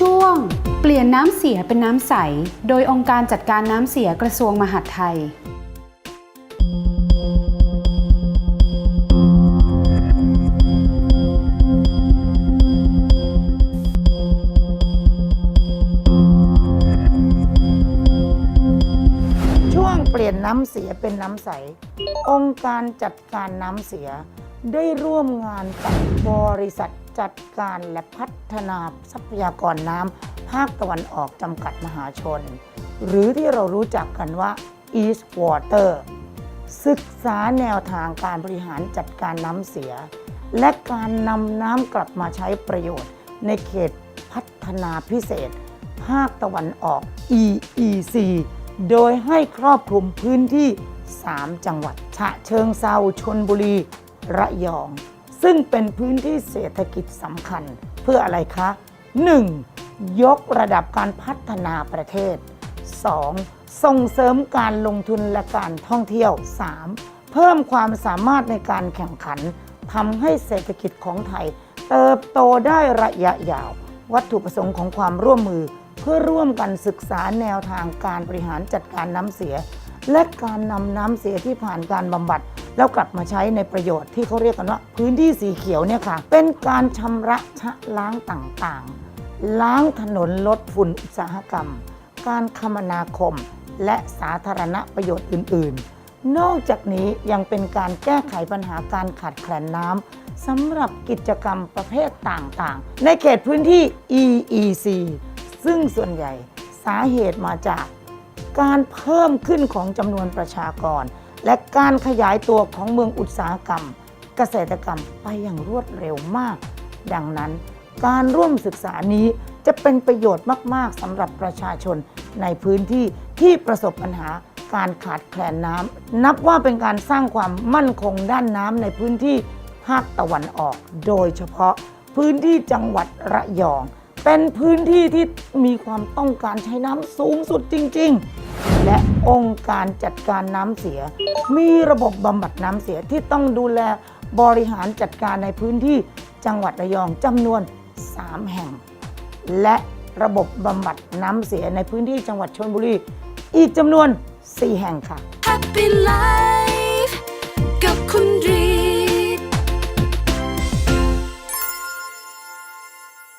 ช่วง เปลี่ยนน้ำเสียเป็นน้ำใส โดยองค์การจัดการน้ำเสียกระทรวงมหาดไทย ช่วงเปลี่ยนน้ำเสียเป็นน้ำใส องค์การจัดการน้ำเสีย ได้ร่วมงานกับบริษัทจัดการและพัฒนาทรัพยากรน้ำภาคตะวันออกจำกัดมหาชน หรือที่เรารู้จักกันว่า East Water ศึกษาแนวทางการบริหารจัดการน้ำเสีย และการนำน้ำกลับมาใช้ประโยชน์ ในเขตพัฒนาพิเศษ ภาคตะวันออก EEC โดยให้ครอบคลุมพื้นที่ 3 จังหวัด ฉะเชิงเซาชนบุรี ระยอง ซึ่งเป็นพื้นที่เศรษฐกิจสำคัญเพื่ออะไรคะ 1. ยกระดับการพัฒนาประเทศ 2. ส่งเสริมการลงทุนและการท่องเที่ยว 3. เพิ่มความสามารถในการแข่งขันทำให้เศรษฐกิจของไทย เติบโตได้ระยะยาว วัตถุประสงค์ของความร่วมมือ เพื่อร่วมกันศึกษาแนวทางการบริหารจัดการน้ำเสีย และการนำน้ำเสียที่ผ่านการบำบัด แล้วกลับมาใช้ในประโยชน์ที่เขาเรียกกันว่า พื้นที่สีเขียวเนี่ยค่ะ เป็นการชำระชะล้างต่างๆ ล้างถนนลดฝุ่นอุตสาหกรรม การคมนาคม และสาธารณประโยชน์อื่น ๆ นอกจากนี้ยังเป็นการแก้ไขปัญหาการขาดแคลนน้ำสำหรับกิจกรรมประเภทต่างๆ ในเขตพื้นที่ EEC ซึ่งส่วนใหญ่สาเหตุมาจากการเพิ่มขึ้นของจำนวนประชากร และการขยายตัวของเมืองอุตสาหกรรม เกษตรกรรมไปอย่างรวดเร็วมาก ดังนั้นการร่วมศึกษานี้จะเป็นประโยชน์มาก ๆสำหรับประชาชนในพื้นที่ที่ประสบปัญหาการขาดแคลนน้ำนับว่าเป็นการสร้างความมั่นคงด้านน้ำในพื้นที่ภาคตะวันออก โดยเฉพาะพื้นที่จังหวัดระยอง เป็นพื้นที่ที่มีความต้องการใช้น้ำสูงสุดจริง ๆ และองค์การจัดการน้ำเสีย มีระบบบำบัดน้ำเสียที่ต้องดูแลบริหารจัดการในพื้นที่จังหวัดระยองจำนวน 3 แห่ง และระบบบำบัดน้ำเสียในพื้นที่จังหวัดชลบุรี อีกจำนวน 4 แห่งค่ะ Happy life